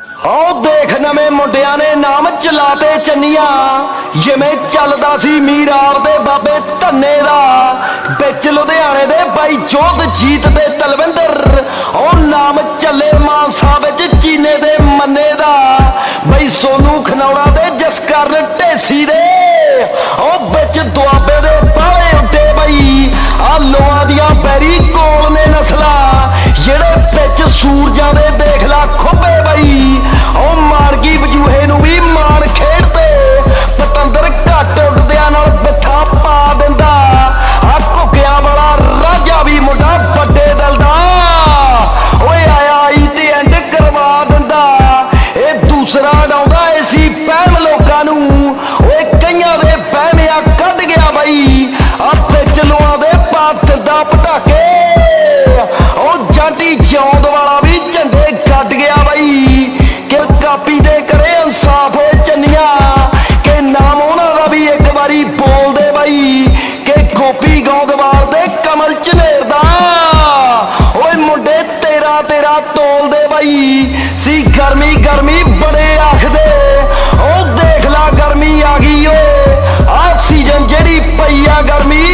ਆਓ ਦੇਖ ਨਵੇਂ ਮੁੰਡਿਆਂ ਨੇ ਨਾਮ ਚਲਾਤੇ ਚੰਨੀਆਂ। ਜਿਵੇਂ ਚੱਲਦਾ ਸੀ ਮੀਰਾਰ ਦੇ ਬਾਬੇ ਧੰਨੇ ਦਾ। ਵਿੱਚ ਲੁਧਿਆਣੇ ਦੇ ਬਾਈ ਜੋਧ ਜੀਤ ਦੇ ਤਲਵਿੰਦਰ। ਉਹ ਨਾਮ ਚੱਲੇ ਮਾਨਸਾ ਵਿੱਚ ਚੀਨੇ ਦੇ ਮੰਨੇ ਦਾ। ਬਈ ਸੋਨੂ ਖਨੌੜਾ ਦੇ ਜਸਕਰਨ ਢੇਸੀ ਦੇ। ਉਹ ਵਿੱਚ ਦੁਆਬੇ ਦੇ ਬਾਲੇ ਉੱਤੇ ਬਈ ਆ ਲੋਆਂ ਦੀਆਂ ਬੈਰੀ ਕੋਲ ਨੇ ਨਸਲਾ। ਜਿਹੜੇ ਵਿੱਚ ਸੂਰਜਾਂ ਦੇ ਦੀ ਜਿਉਂਦ ਵਾਲਾ ਵੀ ਝੰਡੇ ਕੱਟ ਗਿਆ ਬਾਈ। ਕਿ ਕਾਪੀ ਦੇ ਕਰੇ ਇਨਸਾਫ ਏ ਚੰਨੀਆਂ। ਕਿ ਨਾਮ ਉਹਨਾਂ ਦਾ ਵੀ ਇੱਕ ਵਾਰੀ ਬੋਲਦੇ ਬਾਈ। ਕਿ ਗੋਪੀ ਗੌਂਦਵਾਲ ਤੇ ਕਮਲ ਚਨੇਰ ਦਾ। ਓਏ ਮੁੰਡੇ, ਤੇਰਾ ਤੇਰਾ ਤੋਲਦੇ ਬਾਈ। ਸੀ ਗਰਮੀ ਗਰਮੀ ਬੜੇ ਆਖਦੇ। ਉਹ ਦੇਖ ਲੈ, ਗਰਮੀ ਆ ਗਈ ਓਏ। ਆਕਸੀਜਨ ਜਿਹੜੀ ਪਈ ਆ ਗਰਮੀ।